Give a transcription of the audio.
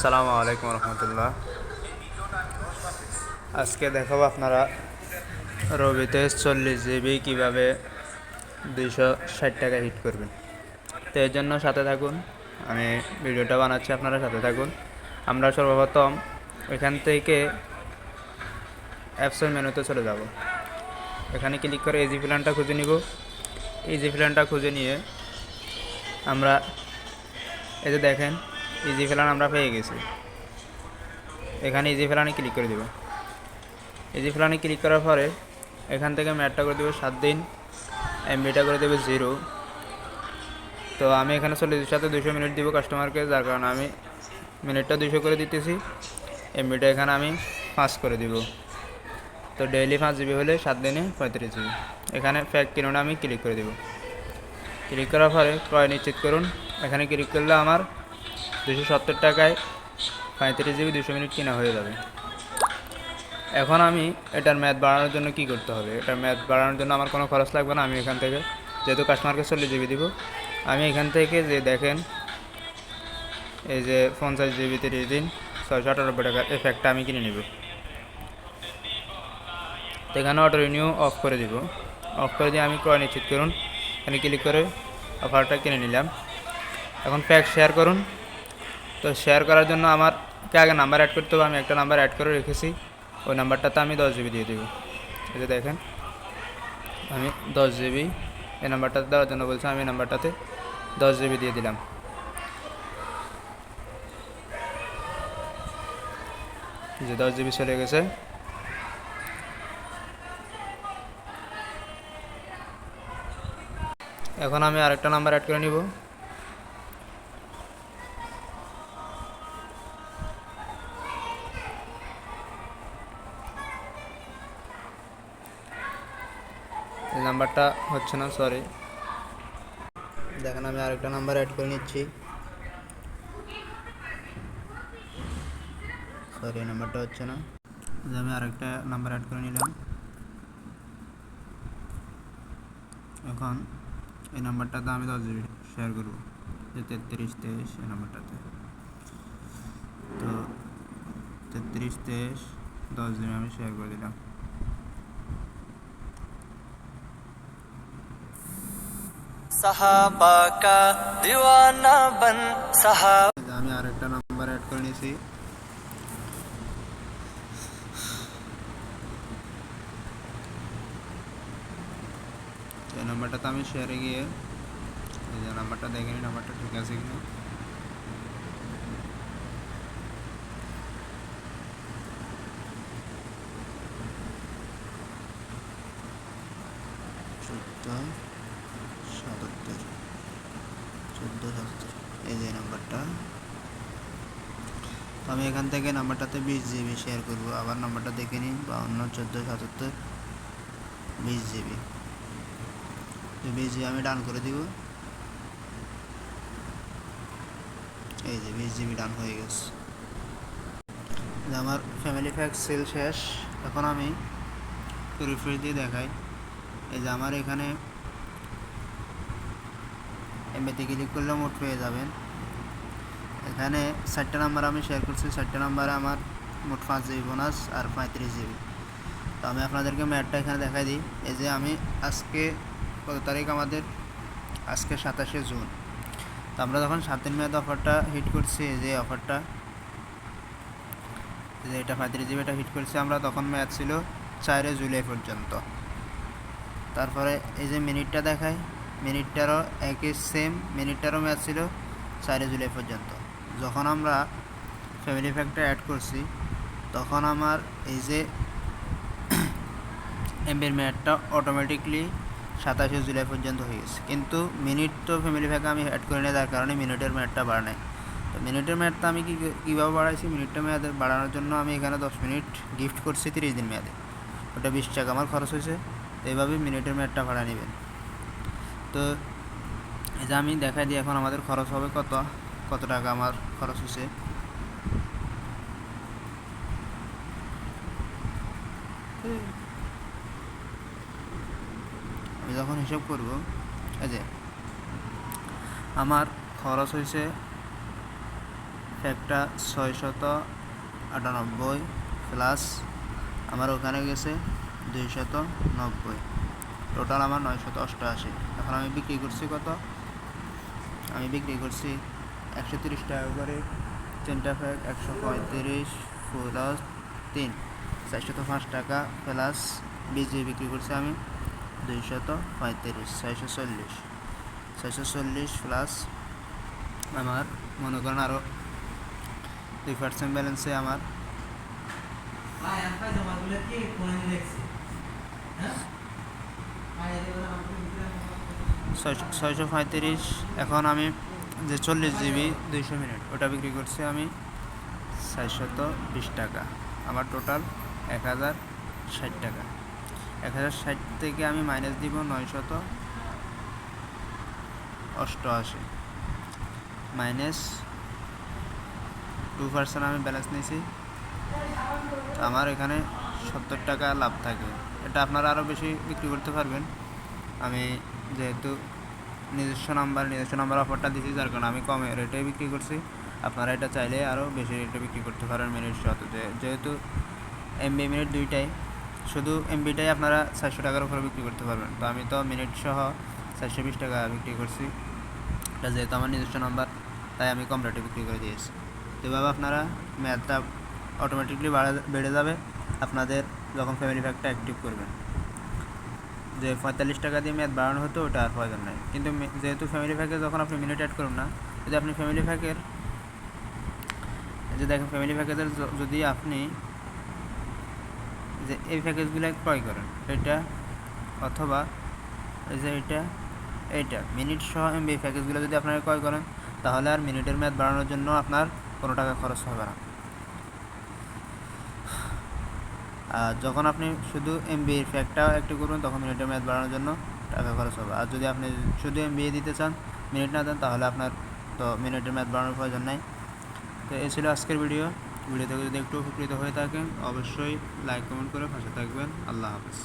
সালামু আলাইকুম রহমতুল্লাহ। আজকে দেখাবো আপনারা রবিতে চল্লিশ জিবি কীভাবে দুইশো ষাট টাকা হিট করবেন। তো এর জন্য সাথে থাকুন, আমি ভিডিওটা বানাচ্ছি, আপনারা সাথে থাকুন। আমরা সর্বপ্রথম এখান থেকে অ্যাপসের মেনুতে চলে যাব। এখানে ক্লিক করে ইজি প্ল্যানটা খুঁজে নিব। ইজি প্ল্যানটা খুঁজে নিয়ে আমরা এই যে দেখেন ইজি প্ল্যান আমরা পেয়ে গেছি। এখানে ইজি প্ল্যানে ক্লিক করে দেব। ইজি প্ল্যানে ক্লিক করার পরে এখান থেকে ম্যাটটা করে দেবো সাত দিন এমবিটা করে দেবো জিরো তো আমি এখানে চল্লিশের সাথে দুশো মিনিট দিব কাস্টমারকে যার কারণে আমি মিনিটটা দুশো করে দিতেছি। এমবিটা এখানে আমি পাঁচ করে দিব। তো ডেইলি পাঁচ জিবি হলে সাত দিনে পঁয়ত্রিশ জিবি এখানে ফ্যাক কিনুন, আমি ক্লিক করে দেব। ক্লিক করার পরে ক্রয় নিশ্চিত করুন। এখানে ক্লিক করলে আমার দুশো সত্তর টাকায় পঁয়ত্রিশ জিবি দুশো মিনিট কেনা হয়ে যাবে। এখন আমি এটার ম্যাথ বাড়ানোর জন্য কি করতে হবে? এটার ম্যাথ বাড়ানোর জন্য আমার কোনো খরচ লাগবে না, আমি এখান থেকে যেহেতু কাস্টমারকে চল্লিশ জিবি দিব, আমি এখান থেকে যে দেখেন, এই যে পঞ্চাশ জিবি তিরিশ দিন, ছয়শো আটানব্বই টাকা এই আমি কিনে নেব। তো এখানে অটো রিনিউ অফ করে দিব। অফ করে দিয়ে আমি ক্রয় নিশ্চিত করুন। এখানে ক্লিক করে অফারটা কিনে নিলাম। এখন প্যাক শেয়ার করুন। তো শেয়ার করার জন্য আমার কে আগে নাম্বার অ্যাড করতে হবে? আমি একটা নাম্বার অ্যাড করে রেখেছি। ওই নাম্বারটাতে আমি দশ জিবি দিয়ে দেবো। এই যে দেখেন, আমি দশ জিবি এই নাম্বারটাতে দেওয়ার জন্য বলছি আমি নাম্বারটাতে দশ জিবি দিয়ে দিলাম। যে দশ জিবি চলে গেছে। এখন আমি আরেকটা নাম্বার অ্যাড করে নিব। এই নাম্বারটা হচ্ছে না সরি দেখেন আমি আরেকটা নাম্বার অ্যাড করে নিচ্ছি। সরি নাম্বারটা হচ্ছে না। আমি আরেকটা নাম্বার অ্যাড করে নিলাম। এখন এই নাম্বারটাতে আমি দশ জিবি শেয়ার করব। যে তেত্রিশ, তেইশ, এই নাম্বারটাতে। তো তেত্রিশ, তেইশ, দশ জিবি আমি শেয়ার করে দিলাম। सहाबा का दीवाना बन सहाबा जामिया रेटा नंबर ऐड करनी सी। ये नंबर तो हमें शेयर की है। ये नंबर तो देंगे नंबर तो ठीक है, सीखना। Huh? এই নাম্বারটা। তো আমি এখান থেকে নাম্বারটাতে বিশ জিবি শেয়ার করব। আবার নাম্বারটা দেখে নিই বাউন্ন, চোদ্দ, সাতাত্তর, বিশ জিবি। তো বিশ জিবি আমি ডান করে দিব। এই যে বিশ জিবি ডান হয়ে গেছে। আমার ফ্যামিলি প্যাক সেল শেষ। এখন আমি রিফ্রেশ দিয়ে দেখাই। এই যে আমার এখানে এমবিতে ক্লিক করলে মোট পেয়ে যাবেন। এখানে চারটে নাম্বার আমি শেয়ার করছি। চারটে নাম্বারে আমার মোট পাঁচ জিবি বোনাস আর পঁয়ত্রিশ জিবি তো আমি আপনাদেরকে ম্যাটটা এখানে দেখাই দিই। এই যে আমি আজকে কত তারিখ আমাদের? আজকে সাতাশে জুন। তো আমরা যখন সাত দিন মেয়াদ অফারটা হিট করছি, এই যে অফারটা যে এটা পঁয়ত্রিশ জিবি এটা হিট করছি আমরা, তখন ম্যাচ ছিল চারে জুলাই পর্যন্ত। তারপরে এই যে মিনিটটা দেখায় মিনিটটারও একই সেম মিনিটটারও ম্যাচ ছিল চারে জুলাই পর্যন্ত। যখন আমরা ফ্যামিলি প্যাকটা অ্যাড করছি, তখন আমার এই যে এমবির ম্যাটটা অটোমেটিকলি সাতাশে জুলাই পর্যন্ত হয়ে গেছে। কিন্তু মিনিট তো ফ্যামিলি প্যাকে আমি অ্যাড করে নিই তার কারণে মিনিটের ম্যাটটা বাড় নাই। তো মিনিটের ম্যাটটা আমি কী কীভাবে বাড়াইছি? মিনিটটা মেয়াদে বাড়ানোর জন্য আমি এখানে দশ মিনিট গিফট করছি তিরিশ দিন মেয়াদে। ওটা বিশ টাকা আমার খরচ হয়েছে, তো এইভাবে মিনিটের ম্যাটটা ভাড়া নেবেন। তো এই যে আমি দেখাই দিই এখন আমাদের খরচ হবে কত। কত টাকা আমার খরচ হয়েছে? আমি যখন হিসাব করব যে, আমার খরচ হয়েছে ফ্যাক্টটা ছয়শত আটানব্বই প্লাস আমার ওখানে গেছে দুইশত নব্বই। টোটাল আমার নয়শত অষ্টআশি। এখন আমি বিক্রি করছি কত? আমি বিক্রি করছি একশো তিরিশ টাকা করে তিনটা ফ্যাক একশো পঁয়ত্রিশ প্লাস তিন। চারশত পাঁচ টাকা প্লাস বীজে বিক্রি করছি আমি দুইশত পঁয়ত্রিশ ছয়শো চল্লিশ। ছয়শো চল্লিশ প্লাস আমার মনে করেন আরও দুই পার্সেন্ট ব্যালেন্সে আমার। হ্যাঁ? ছয়শো পঁয়ত্রিশ এখন আমি যে চল্লিশ জিবি দুইশো মিনিট, ওটা বিক্রি করছি আমি চারশত বিশ টাকা। আমার টোটাল এক হাজার ষাট টাকা। এক হাজার ষাট থেকে আমি মাইনাস দিব নয়শত অষ্টআশি। মাইনাস টু পার্সেন্ট আমি ব্যালেন্স নিয়েছি। আমার এখানে সত্তর টাকা লাভ থাকে। এটা আপনারা আরও বেশি বিক্রি করতে পারবেন। আমি যেহেতু নিজস্ব নাম্বার নিজস্ব নাম্বার অফারটা দিচ্ছি যার কারণে আমি কমে রেটে বিক্রি করছি। আপনারা এটা চাইলে আরও বেশি রেটে বিক্রি করতে পারেন মিনিট যে- যেহেতু এমবি মিনিট দুইটাই, শুধু এমবিটাই আপনারা চারশো টাকার উপরে বিক্রি করতে পারবেন। তো আমি তো মিনিট সহ চারশো বিশ টাকা বিক্রি করছি। এটা যেহেতু আমার নিজস্ব নাম্বার, তাই আমি কম রেটে বিক্রি করে দিয়েছি। তো এভাবে আপনারা ম্যাথটা অটোমেটিকলি বাড়া বেড়ে যাবে। আপনাদের যখন ফ্যামিলি প্যাকটা অ্যাক্টিভ করবেন। যে পঁয়তাল্লিশ টাকা দিয়ে ম্যাথ বাড়ানো হতো, ওটা আর প্রয়োজন নাই কিন্তু যেহেতু ফ্যামিলি প্যাকে যখন আপনি মিনিট অ্যাড করুন না, যদি আপনি ফ্যামিলি প্যাকের যে দেখেন ফ্যামিলি প্যাকেজের যদি আপনি যে এই প্যাকেজগুলো ক্রয় করেন, এটা অথবা এই যে এটা, এইটা মিনিট সহ এমবি প্যাকেজগুলো যদি আপনারা ক্রয় করেন, তাহলে আর মিনিটের ম্যাথ বাড়ানোর জন্য আপনার কোনো টাকা খরচ হবে না আর যখন আপনি শুধু এমবি ফ্যাক্টটাও একটু করবেন তখন মিনিটের মেয়াদ বাড়ানোর জন্য টাকা খরচ হবে। আর যদি আপনি শুধু এমবিএ দিতে চান মিনিট না দেন, তাহলে আপনার তো মিনিটের মেয়াদ বাড়ানোর প্রয়োজন নাই। তো এ ছিল আজকের ভিডিও ভিডিও থেকে যদি একটু উপকৃত হয়ে থাকেন, অবশ্যই লাইক কমেন্ট করে পাশে থাকবেন। আল্লাহ হাফেজ।